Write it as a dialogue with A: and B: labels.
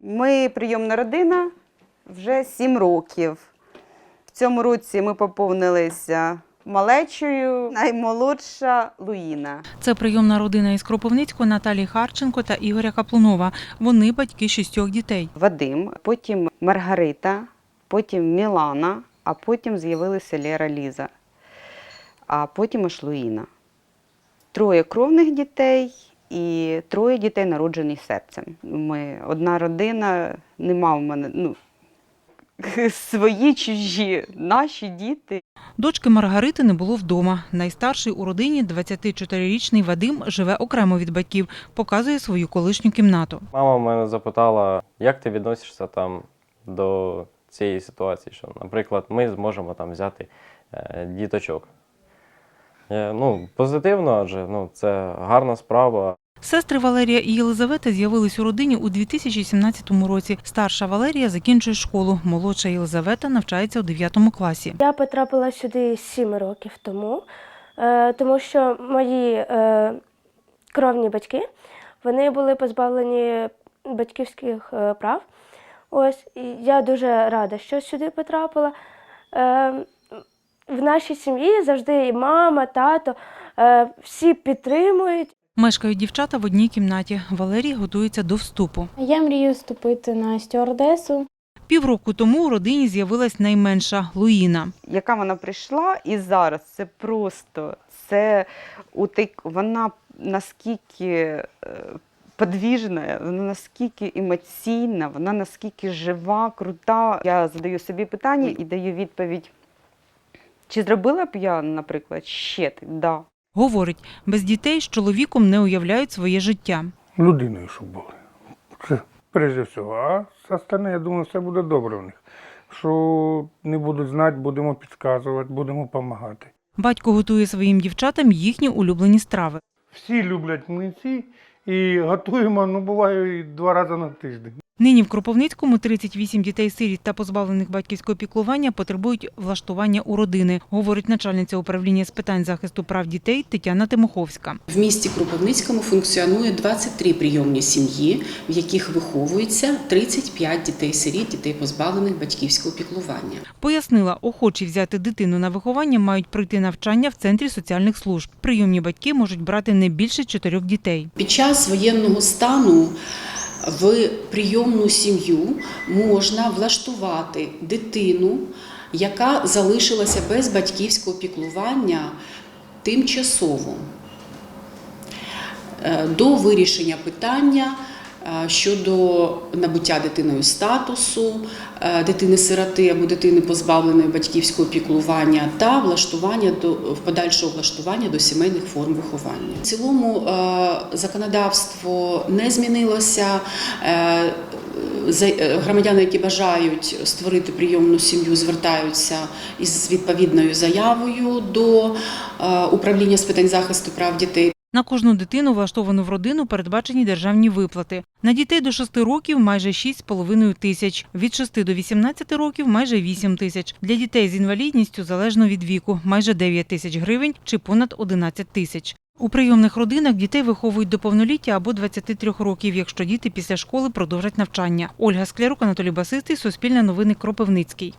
A: Ми прийомна родина вже сім років. В цьому році ми поповнилися малечою, наймолодша Луїна.
B: Це прийомна родина із Кропивницького Наталії Харченко та Ігоря Каплунова. Вони батьки шістьох дітей.
A: Вадим, потім Маргарита, потім Мілана, а потім з'явилася Лера Ліза, а потім аж Луїна. Троє кровних дітей і троє дітей, народжені серцем. Ми одна родина, нема в мене ну, свої чужі, наші діти.
B: Дочки Маргарити не було вдома. Найстарший у родині 24-річний Вадим живе окремо від батьків, показує свою колишню кімнату.
C: Мама мене запитала, як ти відносишся там до цієї ситуації, що, наприклад, ми зможемо там взяти е, діточок. Ну, позитивно, адже ну, це гарна справа.
B: Сестри Валерія і Єлизавета з'явились у родині у 2017 році. Старша Валерія закінчує школу, молодша Єлизавета навчається у 9 класі.
D: Я потрапила сюди сім років тому, е, тому що мої е, кровні батьки вони були позбавлені батьківських е, прав. Ось я дуже рада, що сюди потрапила. В нашій сім'ї завжди і мама, тато, всі підтримують.
B: Мешкають дівчата в одній кімнаті. Валерій готується до вступу.
E: Я мрію вступити на стюардесу.
B: Півроку тому у родині з'явилась найменша Луїна.
A: Яка вона прийшла і зараз це просто це утик, вона наскільки е, подвіжна, вона наскільки емоційна, вона наскільки жива, крута. Я задаю собі питання і даю відповідь. Чи зробила б я, наприклад, ще так? Да.
B: Говорить, без дітей з чоловіком не уявляють своє життя.
F: людиною, щоб були. Це прежде всього. А остальне, я думаю, все буде добре в них. Що не будуть знати, будемо підказувати, будемо допомагати.
B: Батько готує своїм дівчатам їхні улюблені страви.
F: Всі люблять млинці і готуємо, ну буває і два рази на тиждень.
B: Нині в Кропивницькому 38 дітей-сиріт та позбавлених батьківського піклування потребують влаштування у родини, говорить начальниця управління з питань захисту прав дітей Тетяна Тимоховська.
G: В місті Кропивницькому функціонує 23 прийомні сім'ї, в яких виховується 35 дітей-сиріт, дітей позбавлених батьківського піклування.
B: Пояснила, охочі взяти дитину на виховання мають пройти навчання в центрі соціальних служб. Прийомні батьки можуть брати не більше чотирьох дітей.
G: Під час воєнного стану в прийомну сім'ю можна влаштувати дитину, яка залишилася без батьківського піклування тимчасово. Е, до вирішення питання щодо набуття дитиною статусу, е, дитини-сироти або дитини позбавленої батьківського піклування та влаштування до подальшого влаштування до сімейних форм виховання. В цілому е, законодавство не змінилося. Е, е, Громадяни, які бажають створити прийомну сім'ю, звертаються із відповідною заявою до е, управління з питань захисту прав дітей.
B: На кожну дитину, влаштовану в родину, передбачені державні виплати. На дітей до 6 років майже 6,5 тисяч, від 6 до 18 років майже 8 тисяч. Для дітей з інвалідністю залежно від віку майже 9 тисяч гривень чи понад 11 тисяч. У прийомних родинах дітей виховують до повноліття або 23 років, якщо діти після школи продовжать навчання. Ольга Склярук, Анатолій Басистий, Суспільне новини Кропивницький.